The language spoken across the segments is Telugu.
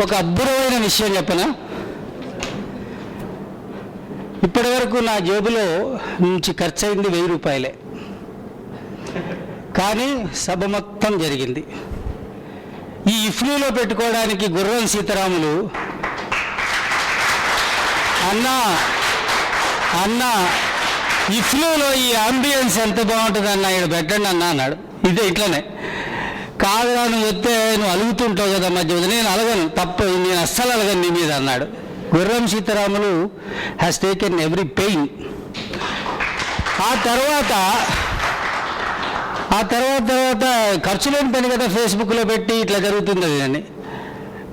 ఒక అద్భుతమైన విషయం చెప్పనా? ఇప్పటి వరకు నా జేబులో నుంచి ఖర్చు అయింది వెయ్యి రూపాయలే. కానీ సభ మొత్తం జరిగింది. ఈ ఇఫ్లూలో పెట్టుకోవడానికి గుర్రం సీతారాములు అన్నా అన్న ఇఫ్లూలో ఈ అంబియన్స్ ఎంత బాగుంటుంది అన్న ఇక్కడ పెట్టండి అన్న అన్నాడు. ఇదే ఇట్లనే. కాదురా నువ్వు వస్తే నువ్వు అలుగుతుంటావు కదా మధ్య నేను అలగను తప్ప నేను అస్సలు అలగను నీ మీద అన్నాడు. Gurram Seetharamulu has taken every pain ఆ తర్వాత ఆ తర్వాత తర్వాత ఖర్చు లేని పని కదా ఫేస్బుక్లో పెట్టి ఇట్లా జరుగుతుంది అది అని.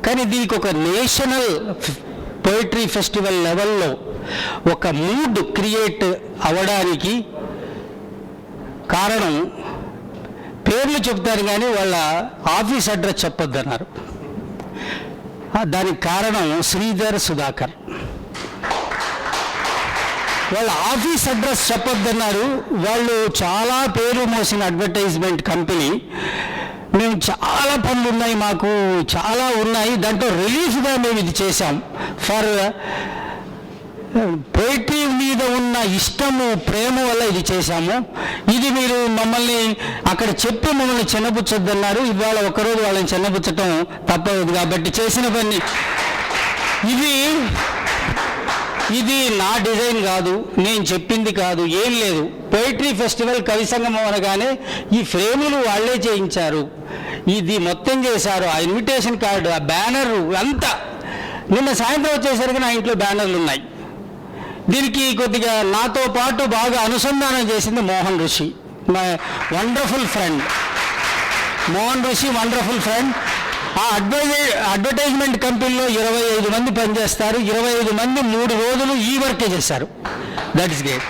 కానీ దీనికి ఒక నేషనల్ పోయిటరీ ఫెస్టివల్ లెవెల్లో ఒక మూడ్ క్రియేట్ అవ్వడానికి కారణం పేర్లు చెప్తారు కానీ వాళ్ళ ఆఫీస్ అడ్రస్ చెప్పొద్దన్నారు. దానికి కారణం శ్రీధర్ సుధాకర్. వాళ్ళ ఆఫీస్ అడ్రస్ చెప్పొద్దన్నారు. వాళ్ళు చాలా పేరు మోసిన అడ్వర్టైజ్మెంట్ కంపెనీ. మేము చాలా పనులు ఉన్నాయి మాకు చాలా ఉన్నాయి. దాంట్లో రిలీఫ్గా మేము ఇది చేశాం. ఫర్ పోయిటరీ మీద ఉన్న ఇష్టము ప్రేమ వల్ల ఇది చేశాము. ఇది మీరు మమ్మల్ని అక్కడ చెప్పి మమ్మల్ని చిన్నపుచ్చొద్దన్నారు. ఇవాళ ఒకరోజు వాళ్ళని చిన్నపుచ్చటం తప్పదు కాబట్టి చేసిన పని ఇది ఇది నా డిజైన్ కాదు నేను చెప్పింది కాదు ఏం లేదు. పోయిటరీ ఫెస్టివల్ కవి సంగమం అనగానే ఈ ఫ్రేములు వాళ్ళే చేయించారు. ఇది మొత్తం చేశారు. ఆ ఇన్విటేషన్ కార్డు ఆ బ్యానర్ అంతా. నిన్న సాయంత్రం వచ్చేసరికి నా ఇంట్లో బ్యానర్లు ఉన్నాయి. దీనికి కొద్దిగా నాతో పాటు బాగా అనుసంధానం చేసింది మోహన్ ఋషి మై వండర్ఫుల్ ఫ్రెండ్. మోహన్ ఋషి వండర్ఫుల్ ఫ్రెండ్. ఆ అడ్వర్టై అడ్వర్టైజ్మెంట్ కంపెనీలో ఇరవై ఐదు మంది పనిచేస్తారు. ఇరవై ఐదు మంది మూడు రోజులు ఈ వర్కే చేశారు. That is great